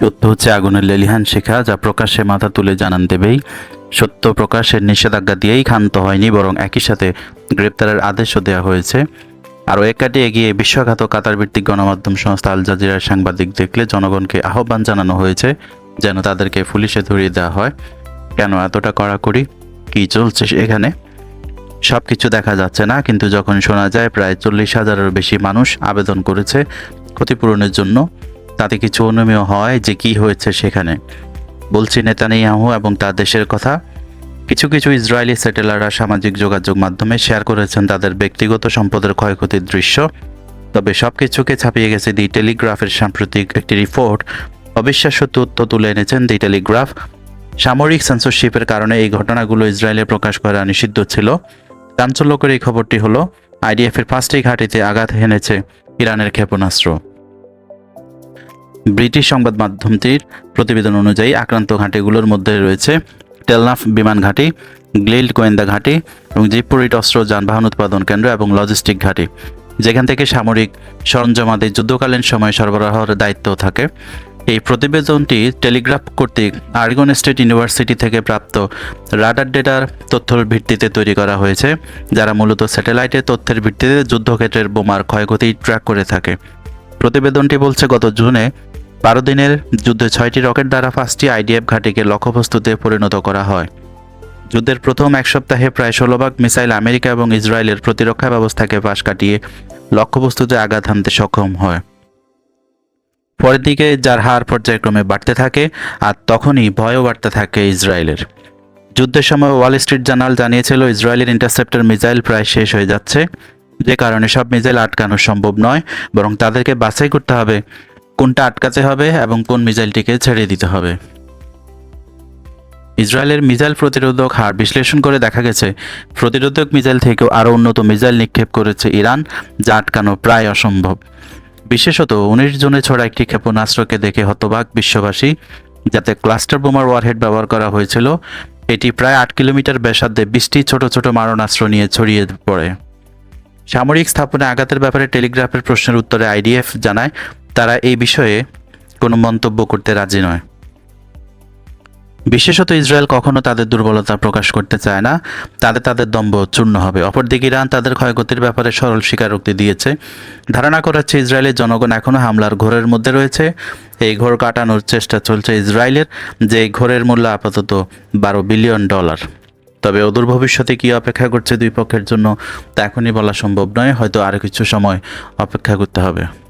সত্য হচ্ছে আগুনের লেলিহান শিখা, যা প্রকাশ্যে মাথা তুলে জানান দেবেই। সত্য প্রকাশের নিষেধাজ্ঞা দিয়েই ক্ষান্ত হয়নি, বরং একই সাথে গ্রেপ্তারের আদেশও দেওয়া হয়েছে। আরও এক কাটে এগিয়ে বিশ্বখ্যাত কাতার ভিত্তিক গণমাধ্যম সংস্থা আল জাজিরার সাংবাদিক দেখলে জনগণকে আহ্বান জানানো হয়েছে যেন তাদেরকে পুলিশে ধরিয়ে দেওয়া হয়। কেন এতটা কড়াকড়ি? কী চলছে এখানে? সব কিছু দেখা যাচ্ছে না, কিন্তু যখন শোনা যায়, প্রায় চল্লিশ হাজারের বেশি মানুষ আবেদন করেছে ক্ষতিপূরণের জন্য। তাতে কিছু অনুমেয় হয় যে কি হয়েছে সেখানে। বলছি, নেতানিয়াহু এবং তার দেশের কথা। কিছু কিছু ইসরায়েলি সেটেলাররা সামাজিক যোগাযোগ মাধ্যমে শেয়ার করেছেন তাদের ব্যক্তিগত সম্পদের ক্ষয়ক্ষতির দৃশ্য। তবে সব কিছুকে ছাপিয়ে গেছে দি টেলিগ্রাফের সাম্প্রতিক একটি রিপোর্ট। অবিশ্বাস্য তথ্য তুলে এনেছেন দি টেলিগ্রাফ। সামরিক সেন্সরশিপের কারণে এই ঘটনাগুলো ইসরায়েলে প্রকাশ করা নিষিদ্ধ ছিল। চাঞ্চল্যকর এই খবরটি হলো আইডিএফ এর পাঁচটি ঘাঁটিতে আঘাত হেনেছে ইরানের ক্ষেপণাস্ত্র। ব্রিটিশ সংবাদ মাধ্যমটির প্রতিবেদন অনুযায়ী আক্রান্ত ঘাঁটিগুলোর মধ্যে রয়েছে টেলনাফ বিমান ঘাঁটি গ্লিল্ড গোয়েন্দা ঘাঁটি এবং জিপুরিট অস্ত্র যানবাহন উৎপাদন কেন্দ্র এবং লজিস্টিক ঘাঁটি, যেখান থেকে সামরিক সরঞ্জামাদি যুদ্ধকালীন সময় সরবরাহের দায়িত্ব থাকে। এই প্রতিবেদনটি টেলিগ্রাফ কর্তৃক আর্গন স্টেট ইউনিভার্সিটি থেকে প্রাপ্ত রাডার ডেটার তথ্যের ভিত্তিতে তৈরি করা হয়েছে, যারা মূলত স্যাটেলাইটের তথ্যের ভিত্তিতে যুদ্ধক্ষেত্রের বোমার ক্ষয়ক্ষতি ট্র্যাক করে থাকে। প্রতিবেদনটি বলছে, গত জুনে বারো দিনের যুদ্ধে ছয়টি রকেট দ্বারা পাঁচটি আইডিএফ ঘাঁটিকে লক্ষ্যবস্তুতে পরিণত করা হয়। যুদ্ধের প্রথম এক সপ্তাহে প্রায় ষোলো ভাগ মিসাইল আমেরিকা এবং ইসরায়েলের প্রতিরক্ষা ব্যবস্থাকে পাশ কাটিয়ে লক্ষ্যবস্তুতে আঘাত হানতে সক্ষম হয়। পরের দিকে যার হার পর্যায়ক্রমে বাড়তে থাকে, আর তখনই ভয়ও বাড়তে থাকে ইসরায়েলের। যুদ্ধের সময় ওয়াল স্ট্রিট জার্নাল জানিয়েছিল, ইসরায়েলের ইন্টারসেপ্টর মিসাইল প্রায় শেষ হয়ে যাচ্ছে। যে কারণে সব মিসাইল আটকানো সম্ভব নয়, বরং তাদেরকে বাছাই করতে হবে কোনটা আটকাতে হবে এবং কোন মিসাইলটিকে ছেড়ে দিতে হবে। ইসরায়েলের মিসাইল প্রতিরোধক হার বিশ্লেষণ করে দেখা গেছে, প্রতিরোধক মিসাইল থেকেও আরও উন্নত মিসাইল নিক্ষেপ করেছে ইরান, যা আটকানো প্রায় অসম্ভব। বিশেষত উনিশ জনে ছড়া একটি ক্ষেপণাস্ত্রকে দেখে হতবাক বিশ্ববাসী, যাতে ক্লাস্টার বোমার ওয়ারহেড ব্যবহার করা হয়েছিল, এটি প্রায় আট কিলোমিটার ব্যাসার্ধে বিশটি ছোট ছোট মারণাস্ত্র নিয়ে ছড়িয়ে পড়ে। সামরিক স্থাপনে আঘাতের ব্যাপারে টেলিগ্রাফের প্রশ্নের উত্তরে আইডিএফ জানায়, তারা এই বিষয়ে কোনো মন্তব্য করতে রাজি নয়। বিশেষত ইসরায়েল কখনো তাদের দুর্বলতা প্রকাশ করতে চায় না। তাদের তাদের দম্ভ চূর্ণ হবে। অপরদিকে ইরান তাদের ক্ষয়ক্ষতির ব্যাপারে সরল স্বীকারোক্তি দিয়েছে। ধারণা করা হচ্ছে ইসরায়েলের জনগণ এখনও হামলার ঘোরের মধ্যে রয়েছে। এই ঘোর কাটানোর চেষ্টা চলছে ইসরায়েলের, যে ঘোরের মূল্য আপাতত বারো বিলিয়ন ডলার। তবে অদূর ভবিষ্যতে কী অপেক্ষা করছে দুই পক্ষের জন্য, তা এখনই বলা সম্ভব নয়, হয়তো আরও কিছু সময় অপেক্ষা করতে হবে।